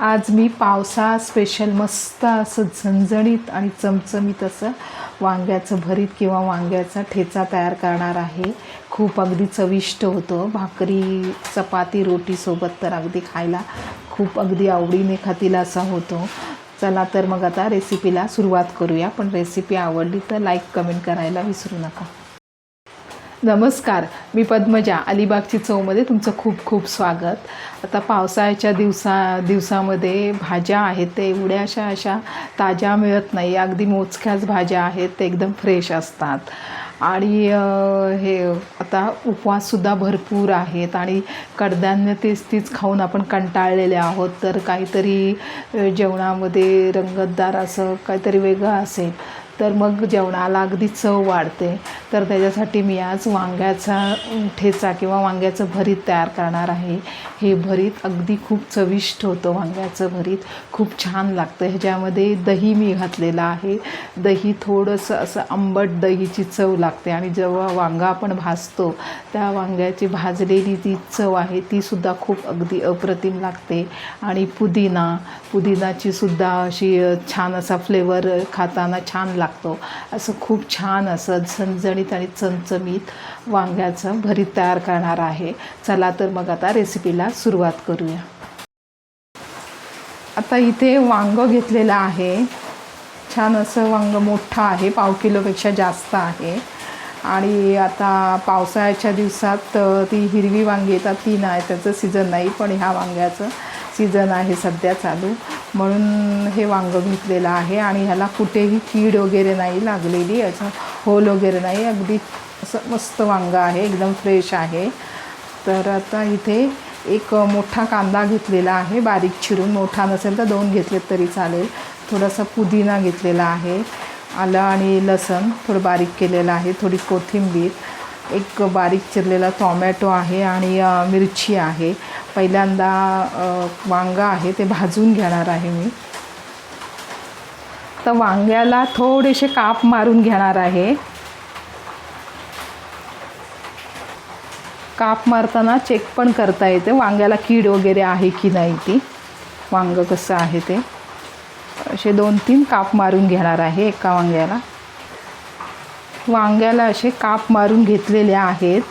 आज मी पावसा स्पेशल मस्त असं झणझणीत आणि चमचमीत असं वांग्याचं भरीत किंवा वांग्याचा ठेचा तयार करणार आहे. खूप अगदी चविष्ट होतं. भाकरी चपाती रोटीसोबत तर अगदी खायला खूप अगदी आवडीने खातील असा होतो. चला तर मग आता रेसिपीला सुरुवात करूया. पण रेसिपी आवडली तर लाईक कमेंट करायला विसरू नका. नमस्कार. मी पद्मजा. अलिबागची चवमध्ये तुमचं खूप खूप स्वागत. आता पावसाळ्याच्या दिवसा दिवसामध्ये भाज्या आहेत ते एवढ्या अशा अशा ताज्या मिळत नाही. अगदी मोजक्याच भाज्या आहेत ते एकदम फ्रेश असतात. आणि हे आता उपवाससुद्धा भरपूर आहेत आणि कडधान्य तेच तीच खाऊन आपण कंटाळलेले आहोत. तर काहीतरी जेवणामध्ये रंगतदार असं काहीतरी वेगळं असेल. तर मग जेवणाला अगदी चव वाढते. तर त्याच्यासाठी मी आज वांग्याचा ठेचा किंवा वांग्याचं भरीत तयार करणार आहे. हे भरीत अगदी खूप चविष्ट होतं वांग्याचं भरीत. खूप छान लागतं. ह्याच्यामध्ये दही मी घातलेलं आहे. दही थोडंसं असं आंबट दहीची चव लागते आणि जेव्हा वांगा आपण भाजतो त्या वांग्याची भाजलेली ती चव आहे तीसुद्धा खूप अगदी अप्रतिम लागते. आणि पुदिना पुदिनाची सुद्धा अशी छान असा फ्लेवर खाताना छान लागते लागतो. असं खूप छान असं झणझणीत आणि चमचमीत वांग्याचं भरीत तयार करणार आहे. चला तर मग आता रेसिपीला सुरुवात करूया. आता इथे वांगं घेतलेलं आहे. छान असं वांगं मोठं आहे पाव किलोपेक्षा जास्त आहे. आणि आता पावसाळ्याच्या दिवसात ती हिरवी वांगी येतात ती नाही त्याचं सीझन नाही पण ह्या वांग्याचं सीझन आहे सध्या चालू. म्हणून हे वांगं घेतलेलं आहे आणि ह्याला कुठेही कीड वगैरे नाही लागलेली याचा होल वगैरे नाही. अगदी असं मस्त वांगं आहे एकदम फ्रेश आहे. तर आता इथे एक मोठा कांदा घेतलेला आहे बारीक चिरून. मोठा नसेल तर दोन घेतलेत तरी चालेल. थोडासा पुदिना घेतलेला आहे. आलं आणि लसण थोडं बारीक केलेलं आहे थोडी कोथिंबीर. एक बारीक चिरलेला टॉमॅटो आहे आणि मिरची आहे. पहिल्यांदा वांगं आहे ते भाजून घेणार आहे मी. तर वांग्याला थोडेसे काप मारून घेणार आहे. काप मारताना चेक पण करता येते वांग्याला कीड वगैरे आहे की नाही ती. वांगं कसं आहे ते. असे दोन तीन काप मारून घेणार आहे एका वांग्याला. वांग्याला असे काप मारून घेतलेले आहेत.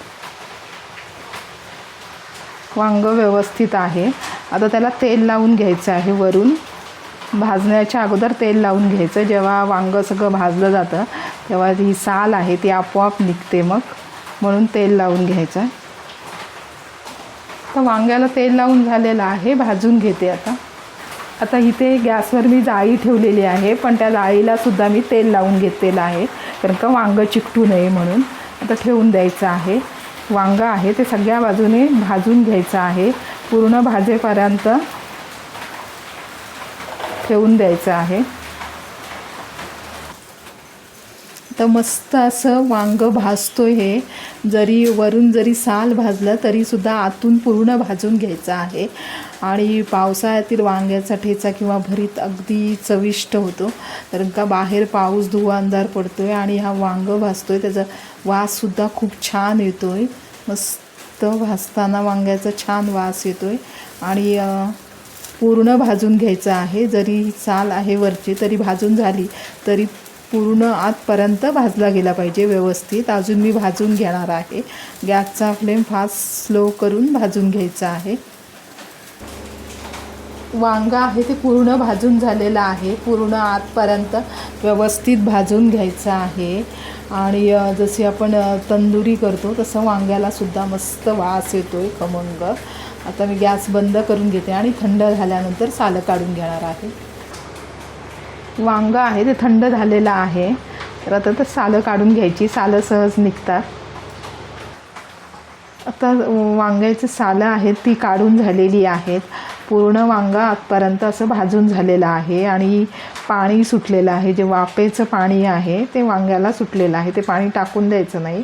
वांग व्यवस्थित आहे. आता त्याला तेल लावून घ्यायचं आहे वरून. भाजण्याच्या अगोदर तेल लावून घ्यायचं. जेव्हा वांगं सगळं भाजलं जातं तेव्हा ही साल आहे ती आपोआप निघते मग. म्हणून तेल लावून घ्यायचं. तर वांग्याला तेल लावून झालेलं आहे. भाजून घेते आता. आता इथे गॅसवर मी जाळी ठेवलेली आहे. पण त्या जाळीला सुद्धा मी तेल लावून घेतलेलं आहे. कारण का वांगं चिकटू नये म्हणून. आता ठेवून द्यायचं आहे. वांगं आहे ते सगळ्या बाजूने भाजून घ्यायचं आहे. पूर्ण भाजेपर्यंत ठेवून द्यायचं आहे. तर मस्त असं वांगं भाजतो हे. जरी वरून जरी साल भाजलं तरीसुद्धा आतून पूर्ण भाजून घ्यायचं आहे. आणि पावसाळ्यातील वांग्याचा ठेचा किंवा भरीत अगदी चविष्ट होतो. कारण का बाहेर पाऊस धुवा अंधार पडतो आहे आणि हा वांगं भाजतो आहे त्याचा वाससुद्धा खूप छान येतो आहे मस्त भाजताना वांग्याचा छान वास येतो आहे आणि पूर्ण भाजून घ्यायचं आहे. जरी साल आहे वरची तरी भाजून झाली तरी पूर्ण आतपर्यंत भाजला गेला पाहिजे व्यवस्थित. अजून मी भाजून घेणार आहे. गॅसचा फ्लेम फास्ट स्लो करून भाजून घ्यायचा आहे. वांगा आहे ते पूर्ण भाजून झालेलं आहे. पूर्ण आतपर्यंत व्यवस्थित भाजून घ्यायचं आहे. आणि जशी आपण तंदुरी करतो तसं वांग्याला सुद्धा मस्त वास येतो आहे खमंग. आता मी गॅस बंद करून घेते आणि थंड झाल्यानंतर सालं काढून घेणार आहे. वांगं आहे ते थंड झालेलं आहे. तर आता तर सालं काढून घ्यायची सालं सहज निघतात. आता वांग्याची सालं आहेत ती काढून झालेली आहेत. पूर्ण वांगा आतपर्यंत असं भाजून झालेलं आहे आणि पाणी सुटलेलं आहे. जे वाफेचं पाणी आहे ते वांग्याला सुटलेलं आहे. ते पाणी टाकून द्यायचं नाही.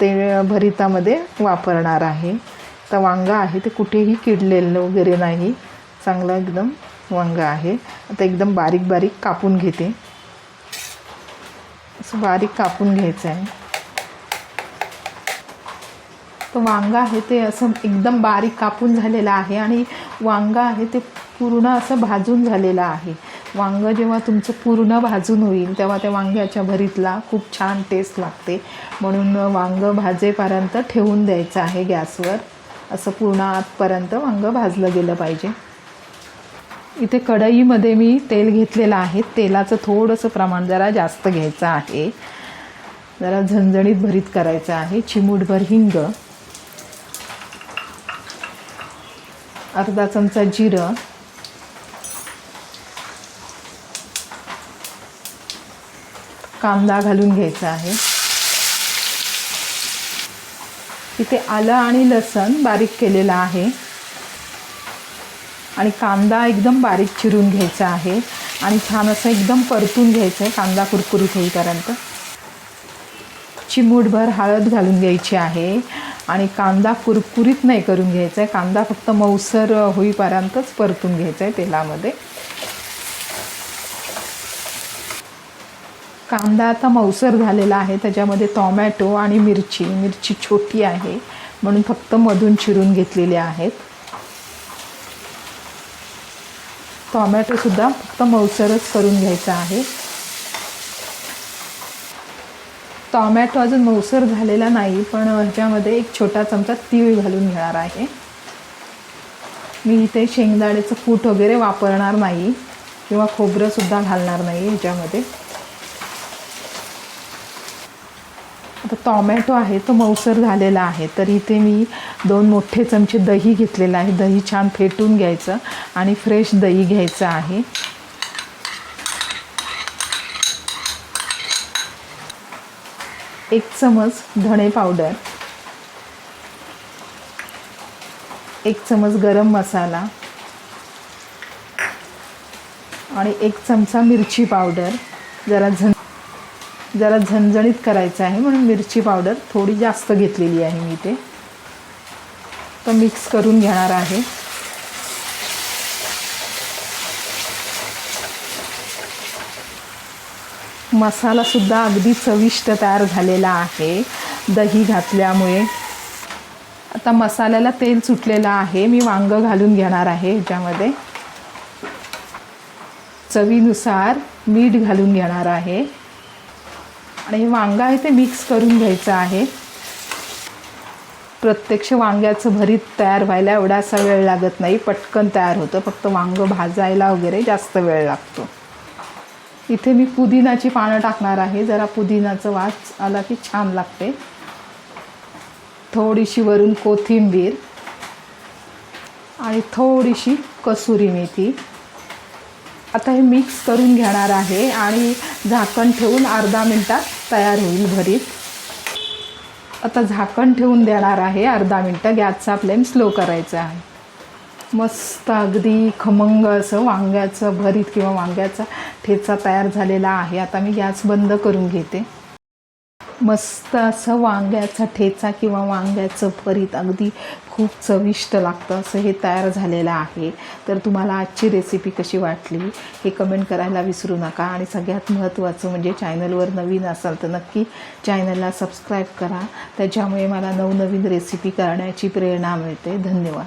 ते भरितामध्ये वापरणार आहे. तर वांगा आहे ते कुठेही किडलेलं वगैरे नाही. चांगलं एकदम वांग आहे. आता एकदम बारीक बारीक कापून घेते. असं बारीक कापून घ्यायचं आहे. तर वांगं आहे ते असं एकदम बारीक कापून झालेलं आहे आणि वांगं आहे ते पूर्ण असं भाजून झालेलं आहे. वांगं जेव्हा तुमचं पूर्ण भाजून होईल तेव्हा त्या वांग्याच्या भरीतला खूप छान टेस्ट लागते. म्हणून वांगं भाजेपर्यंत ठेवून द्यायचं आहे गॅसवर. असं पूर्ण आतपर्यंत वांगं भाजलं गेलं पाहिजे. इथे कढईमध्ये मी तेल घेतलेलं आहे. तेलाचं थोडंसं प्रमाण जरा जास्त घ्यायचं आहे. जरा झणझणीत भरीत करायचं आहे. चिमूटभर हिंग. अर्धा चमचा जिरं. कांदा घालून घ्यायचा आहे. इथे आलं आणि लसण बारीक केलेलं आहे. आणि कांदा एकदम बारीक चिरून घ्यायचा आहे. आणि छान असं एकदम परतून घ्यायचं आहे कांदा कुरकुरीत होईपर्यंत. चिमूटभर हळद घालून घ्यायची आहे. आणि कांदा कुरकुरीत नाही करून घ्यायचा आहे कांदा फक्त मऊसर होईपर्यंतच परतून घ्यायचा आहे तेलामध्ये. कांदा आता मऊसर झालेला आहे. त्याच्यामध्ये टॉमॅटो आणि मिरची. मिरची छोटी आहे. म्हणून फक्त मधून चिरून घेतलेले आहेत. टॉमॅटोसुद्धा फक्त मऊसरच करून घ्यायचा आहे. टॉमॅटो अजून मऊसर झालेला नाही पण ह्याच्यामध्ये एक छोटा चमचा तीळ घालून घेणार आहे. मी इथे शेंगदाण्याचं कूट वगैरे वापरणार नाही किंवा खोबरंसुद्धा घालणार नाही ह्याच्यामध्ये. टॉमॅटो आहे तो मऊसर झालेला आहे. तर इथे मी दोन मोठे चमचे दही घेतलेलं आहे. दही छान फेटून घ्यायचं आणि फ्रेश दही घ्यायचं आहे. एक चमच धणे पावडर. एक चमच गरम मसाला. आणि एक चमचा मिरची पावडर. जरा झण जरा झणझणीत करायचं आहे म्हणून मिरची पावडर थोडी जास्त घेतलेली आहे मी ते तर मिक्स करून घेणार आहे. मसालासुद्धा अगदी चविष्ट तयार झालेला आहे. दही घातल्यामुळे. आता मसाल्याला तेल सुटलेलं आहे. मी वांगं घालून घेणार आहे ह्याच्यामध्ये चवीनुसार मीठ घालून घेणार आहे. आणि हे वांगं आहे ते मिक्स करून घ्यायचं आहे. प्रत्यक्ष वांग्याचं भरीत तयार व्हायला एवढा असा वेळ लागत नाही. पटकन तयार होतं. फक्त वांगं भाजायला वगैरे जास्त वेळ लागतो. इथे मी पुदिनाची पानं टाकणार आहे. जरा पुदिनाचं वास आला की छान लागते. थोडीशी वरून कोथिंबीर आणि थोडीशी कसुरी मेथी. आता हे मिक्स करून घेणार आहे आणि झाकण ठेवून अर्धा मिनटात तयार होईल भरीत. आता झाकण ठेवून देणार आहे अर्धा मिनटं. गॅसचा फ्लेम स्लो करायचा आहे. मस्त अगदी खमंग असं वांग्याचं भरीत किंवा वांग्याचा ठेचा तयार झालेला आहे. आता मी गॅस बंद करून घेते. मस्त असं वांग्याचा ठेचा किंवा वांग्याचं भरीत अगदी खूप चविष्ट लागतं असं हे तयार झालेलं आहे. तर तुम्हाला आजची रेसिपी कशी वाटली हे कमेंट करायला विसरू नका. आणि सगळ्यात महत्त्वाचं म्हणजे चॅनलवर नवीन असाल तर नक्की चॅनलला सबस्क्राईब करा. त्याच्यामुळे मला नवनवीन रेसिपी करण्याची प्रेरणा मिळते. धन्यवाद.